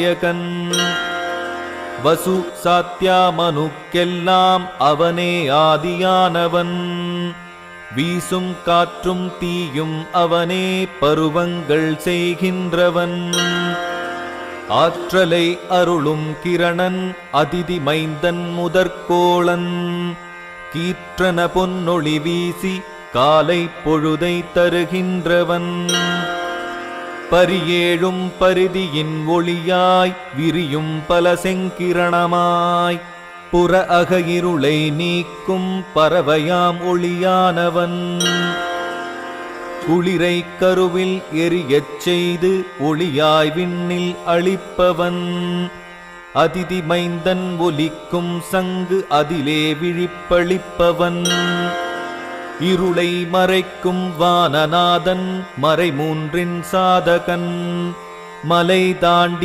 நாயகன். வசு சாத்தியாமனுக்கெல்லாம் அவனே ஆதியானவன். வீசும் காற்றும் தீயும் அவனே பருவங்கள் செய்கின்றவன். ஆற்றலை அருளும் கிரணன் அதிதி மைந்தன் முதற்கோளன். கீற்றன பொன்னொளி வீசி காலை பொழுதை தருகின்றவன். பரியேழும் பரிதியின் ஒளியாய் விரியும் பல செங்கிரணமாய். புற அக இருளை நீக்கும் பறவையாம் ஒளியானவன். குளிரை கருவில் எரியச் செய்து ஒளியாய் விண்ணில் அளிப்பவன் அதிதி மைந்தன் ஒலிக்கும் சங்கு அதிலே விழிப்பளிப்பவன். இருளை மறைக்கும் வானநாதன் மறை மூன்றின் சாதகன். மலை தாண்டி